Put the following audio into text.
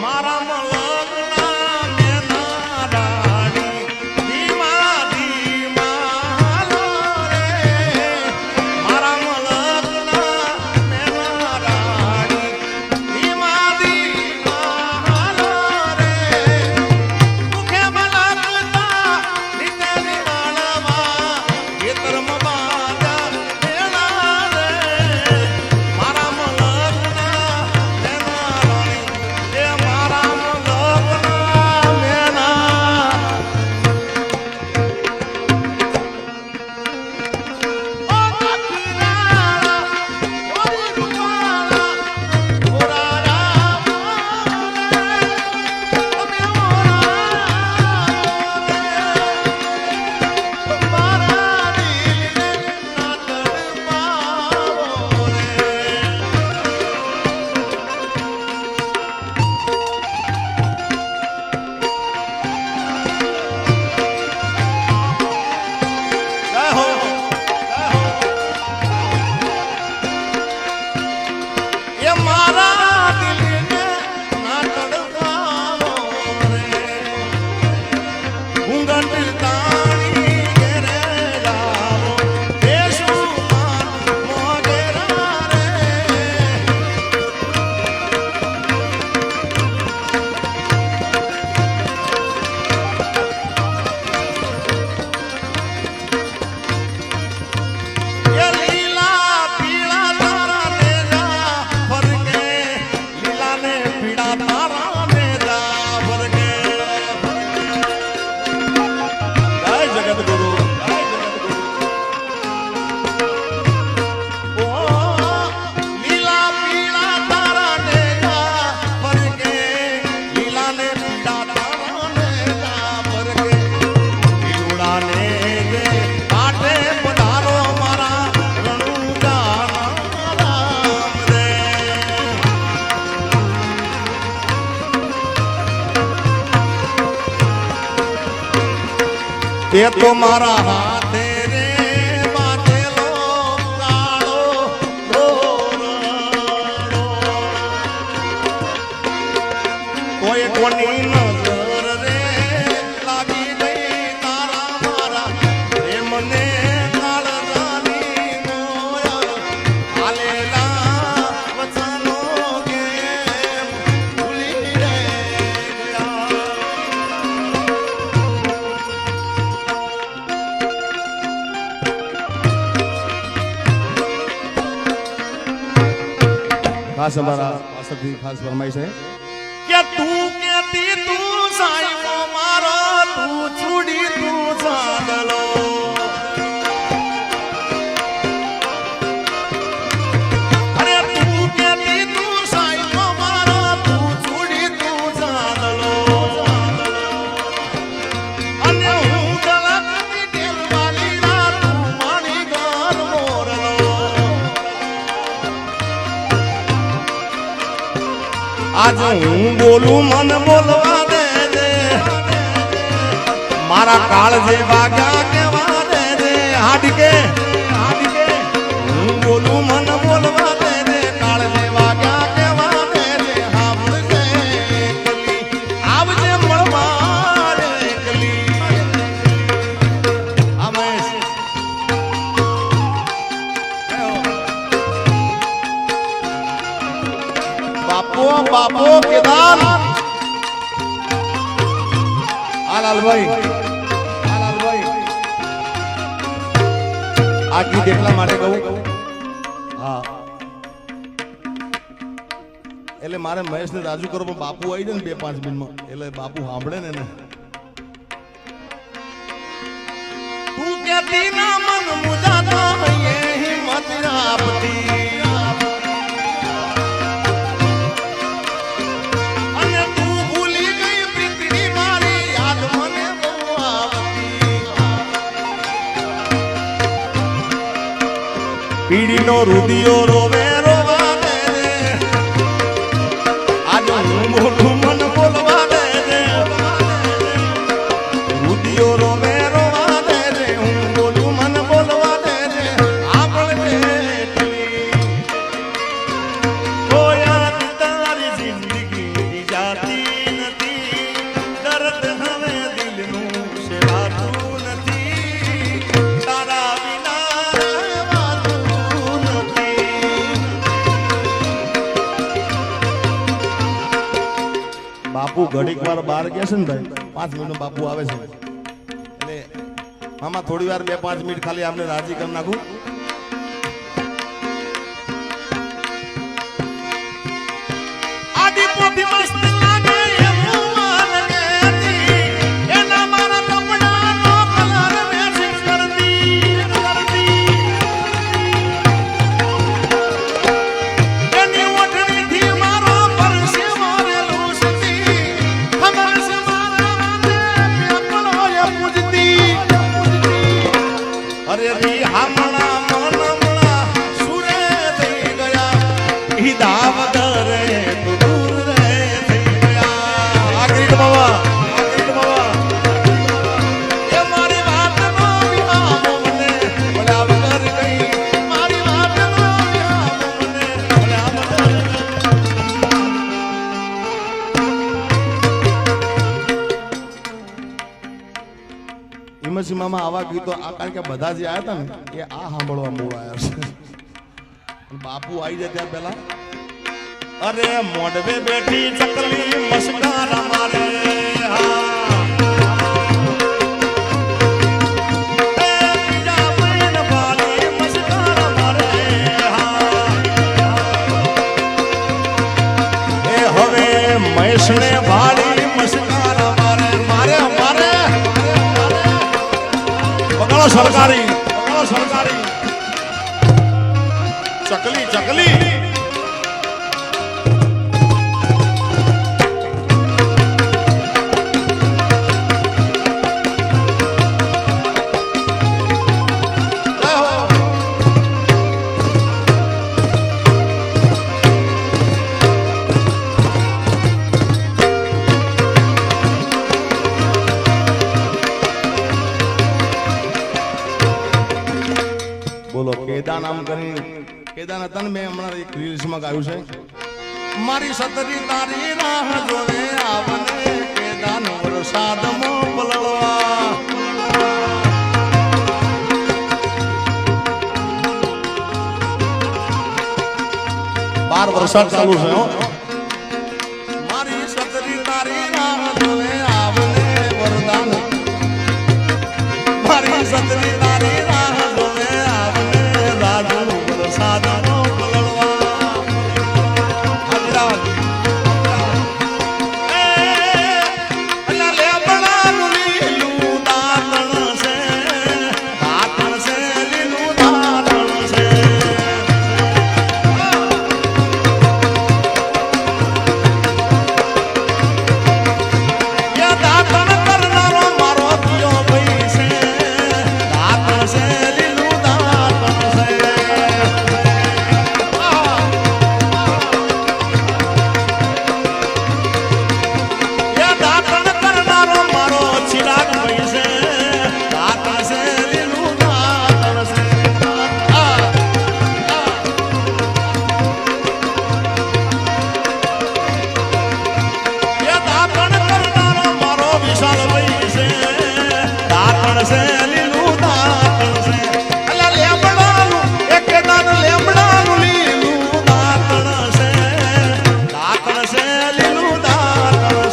મારા મલગ એ તો મારા હાથે રે બાંધેલો કાળો કોઈ કોની નજર ખાસ અમારા માસ્ટરજી ખાસ ફરમાઈ છે. આજ હું બોલું મન બોલવા દે મારા કાળ જે વાગ્યા બાપો કેદાર. હાલાલભાઈ હાલાલભાઈ આ ગીત એટલા માટે કહું. હા. એટલે મારે મહેશને રાજુ કરો, પણ બાપુ આવી જાય ને બે પાંચ મિનિટમાં. એટલે બાપુ સાંભળે ને એને. તું કેતી ના આપતી. કીડીનો રુદિયો રોવે. બાપુ ઘડીક વાર બહાર ગયા છે ને ભાઈ, પાંચ મિનિટ બાપુ આવે છે. એટલે મામા થોડી વાર બે પાંચ મિનિટ ખાલી આમને રાજી કરી નાખું. આડી પોતી હિમસી મામા આવા ગીતો કારણ કે બધા જે આવ્યા હતા ને, એ આ સાંભળવા મૂળ છે. બાપુ આવી જાય ત્યાં પહેલા. અરે મોડવે બેઠી ચકલી મસ્કારા મારે મહેશને ભાળી સરકારી કેદાર નામ કરી. કેદાર હતા ને મેં હમણાં એક રીલ્સમાં ગાયું છે. મારી સતરી તારી રાહ જોવે આવને કેદાન વરસાદ પલળવા બાર વરસાદ ચાલુ છે, હો.